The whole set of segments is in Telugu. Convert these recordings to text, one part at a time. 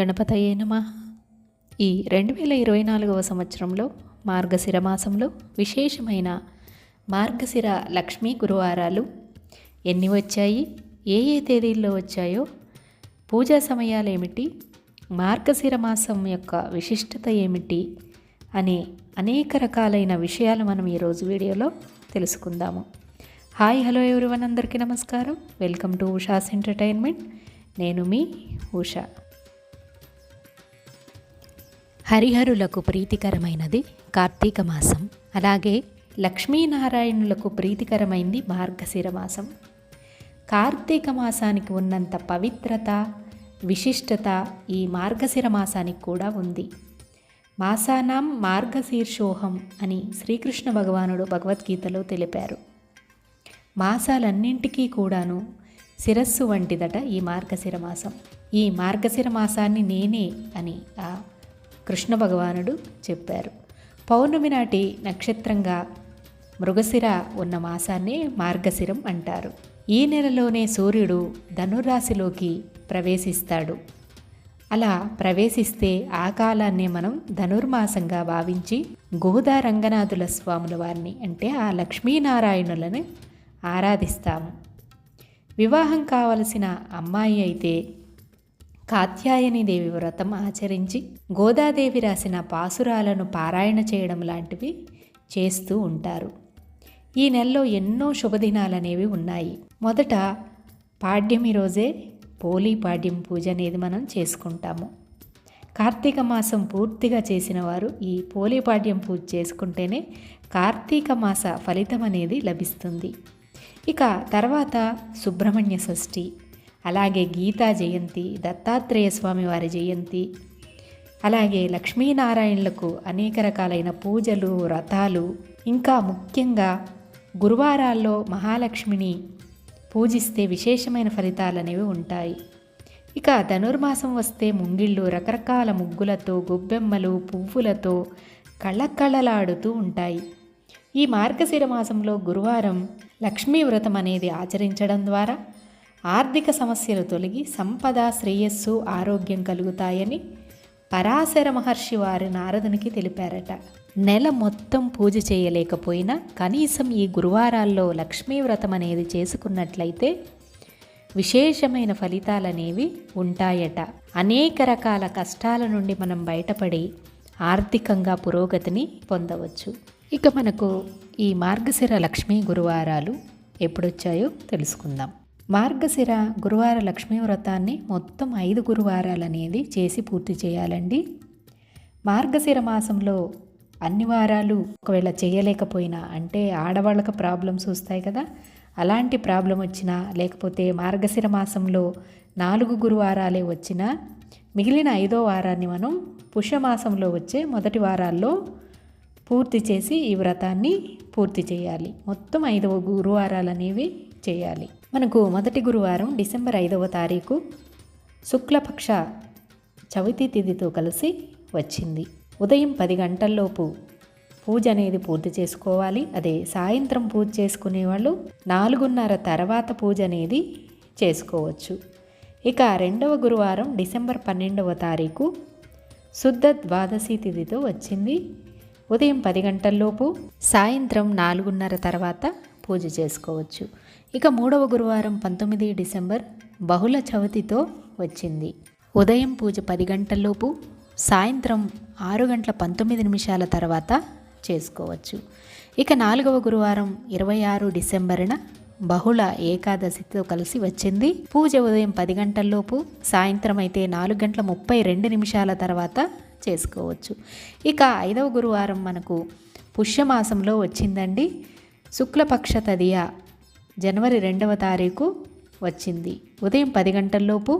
గణపతయే నమ. ఈ రెండు వేల ఇరవై నాలుగవ సంవత్సరంలో మార్గశిర మాసంలో విశేషమైన మార్గశిర లక్ష్మీ గురువారాలు ఎన్ని వచ్చాయి? ఏ ఏ తేదీల్లో వచ్చాయో? పూజా సమయాలు ఏమిటి మార్గశిర మాసం యొక్క విశిష్టత ఏమిటి? అనే అనేక రకాలైన విషయాలు మనం ఈరోజు వీడియోలో తెలుసుకుందాము. హాయ్ హలో ఎవరివన్ అందరికీ నమస్కారం. Welcome to Usha's entertainment. నేను మీ ఉషా. హరిహరులకు ప్రీతికరమైనది కార్తీక మాసం. అలాగే లక్ష్మీనారాయణులకు ప్రీతికరమైంది మార్గశిర మాసం. కార్తీక మాసానికి ఉన్నంత పవిత్రత విశిష్టత ఈ మార్గశిర మాసానికి కూడా ఉంది. మాసానాం మార్గశీర్షోహం అని శ్రీకృష్ణ భగవానుడు భగవద్గీతలో తెలిపారు. మాసాలన్నింటికీ కూడాను శిరస్సు వంటిదట ఈ మార్గశిర మాసం. ఈ మార్గశిర మాసాన్ని నేనే అని ఆ కృష్ణ భగవానుడు చెప్పారు. పౌర్ణమి నాటి నక్షత్రంగా మృగశిర ఉన్న మాసాన్నే మార్గశిరం అంటారు. ఈ నెలలోనే సూర్యుడు ధనురాశిలోకి ప్రవేశిస్తాడు. అలా ప్రవేశిస్తే ఆ కాలాన్నే మనం ధనుర్మాసంగా భావించి గోదా రంగనాథుల స్వాముల వారిని అంటే ఆ లక్ష్మీనారాయణులను ఆరాధిస్తాము. వివాహం కావలసిన అమ్మాయి అయితే కాత్యాయని దేవి వ్రతం ఆచరించి గోదాదేవి రాసిన పాసురాలను పారాయణ చేయడం లాంటివి చేస్తూ ఉంటారు. ఈ నెలలో ఎన్నో శుభదినాలనేవి ఉన్నాయి. మొదట పాడ్యమి రోజే పోలీ పాడ్యం పూజ అనేది మనం చేసుకుంటాము. కార్తీక మాసం పూర్తిగా చేసిన వారు ఈ పోలిపాడ్యం పూజ చేసుకుంటేనే కార్తీక మాస ఫలితం అనేది లభిస్తుంది. ఇక తర్వాత సుబ్రహ్మణ్య షష్ఠి. అలాగే గీతా జయంతి దత్తాత్రేయ స్వామి వారి జయంతి అలాగే లక్ష్మీనారాయణులకు అనేక రకాలైన పూజలు వ్రతాలు ఇంకా ముఖ్యంగా గురువారాల్లో మహాలక్ష్మిని పూజిస్తే విశేషమైన ఫలితాలు అనేవి ఉంటాయి. ఇక ధనుర్మాసం వస్తే ముంగిళ్ళు రకరకాల ముగ్గులతో గొబ్బెమ్మలు పువ్వులతో కళకళలాడుతూ ఉంటాయి. ఈ మార్గశిర మాసంలో గురువారం లక్ష్మీ వ్రతం అనేది ఆచరించడం ద్వారా ఆర్థిక సమస్యలు తొలగి సంపద శ్రేయస్సు ఆరోగ్యం కలుగుతాయని పరాశర మహర్షి వారి నారదునికి తెలిపారట. నెల మొత్తం పూజ చేయలేకపోయినా కనీసం ఈ గురువారాల్లో లక్ష్మీ వ్రతం అనేది చేసుకున్నట్లయితే విశేషమైన ఫలితాలనేవి ఉంటాయట. అనేక రకాల కష్టాల నుండి మనం బయటపడి ఆర్థికంగా పురోగతిని పొందవచ్చు. ఇక మనకు ఈ మార్గశిర లక్ష్మీ గురువారాలు ఎప్పుడొచ్చాయో తెలుసుకుందాం. మార్గశిర గురువార లక్ష్మీ వ్రతాన్ని మొత్తం ఐదు గురువారాలు అనేది చేసి పూర్తి చేయాలండి. మార్గశిర మాసంలో అన్ని వారాలు ఒకవేళ చేయలేకపోయినా అంటే ఆడవాళ్ళకు ప్రాబ్లమ్స్ వస్తాయి కదా అలాంటి ప్రాబ్లం వచ్చినా లేకపోతే మార్గశిర మాసంలో నాలుగు గురువారాలే వచ్చినా మిగిలిన ఐదో వారాన్ని మనం పుష్యమాసంలో వచ్చే మొదటి వారాల్లో పూర్తి చేసి ఈ వ్రతాన్ని పూర్తి చేయాలి. మొత్తం ఐదవ గురువారాలు అనేవి చేయాలి. మనకు మొదటి గురువారం డిసెంబర్ ఐదవ తారీఖు శుక్లపక్ష చవితి తిథితో కలిసి వచ్చింది. ఉదయం పది గంటల్లోపు పూజ అనేది పూర్తి చేసుకోవాలి. అదే సాయంత్రం పూజ చేసుకునే వాళ్ళు నాలుగున్నర తర్వాత పూజ అనేది చేసుకోవచ్చు. ఇక రెండవ గురువారం డిసెంబర్ పన్నెండవ తారీఖు శుద్ధ ద్వాదశి తిథితో వచ్చింది. ఉదయం పది గంటల్లోపు సాయంత్రం నాలుగున్నర తర్వాత పూజ చేసుకోవచ్చు. ఇక మూడవ గురువారం పంతొమ్మిది డిసెంబర్ బహుళ చవితితో వచ్చింది. ఉదయం పూజ పది గంటల్లోపు సాయంత్రం ఆరు గంటల పంతొమ్మిది నిమిషాల తర్వాత చేసుకోవచ్చు. ఇక నాలుగవ గురువారం ఇరవై ఆరు డిసెంబర్న బహుళ ఏకాదశితో కలిసి వచ్చింది. పూజ ఉదయం పది గంటల్లోపు సాయంత్రం అయితే నాలుగు గంటల ముప్పై రెండు నిమిషాల తర్వాత చేసుకోవచ్చు. ఇక ఐదవ గురువారం మనకు పుష్యమాసంలో వచ్చిందండి. శుక్లపక్ష తదియ జనవరి రెండవ తారీఖు వచ్చింది. ఉదయం పది గంటల్లోపు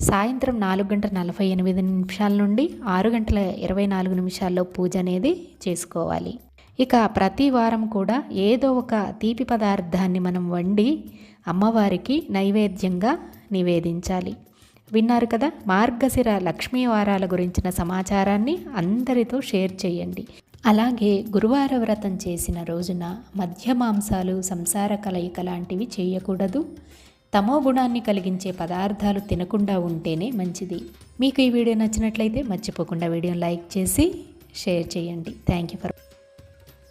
సాయంత్రం నాలుగు గంటల నలభై ఎనిమిది నిమిషాల నుండి ఆరు గంటల ఇరవై నాలుగు నిమిషాల్లో పూజ అనేది చేసుకోవాలి. ఇక ప్రతి వారం కూడా ఏదో ఒక తీపి పదార్థాన్ని మనం వండి అమ్మవారికి నైవేద్యంగా నివేదించాలి. విన్నారు కదా మార్గశిర లక్ష్మీ వారాల గురించిన సమాచారాన్ని అందరితో షేర్ చేయండి. అలాగే గురువార వ్రతం చేసిన రోజున మధ్య మాంసాలు సంసార కలయిక లాంటివి చేయకూడదు. తమో గుణాన్ని కలిగించే పదార్థాలు తినకుండా ఉంటేనే మంచిది. మీకు ఈ వీడియో నచ్చినట్లయితే మర్చిపోకుండా వీడియోని లైక్ చేసి షేర్ చేయండి. Thank you for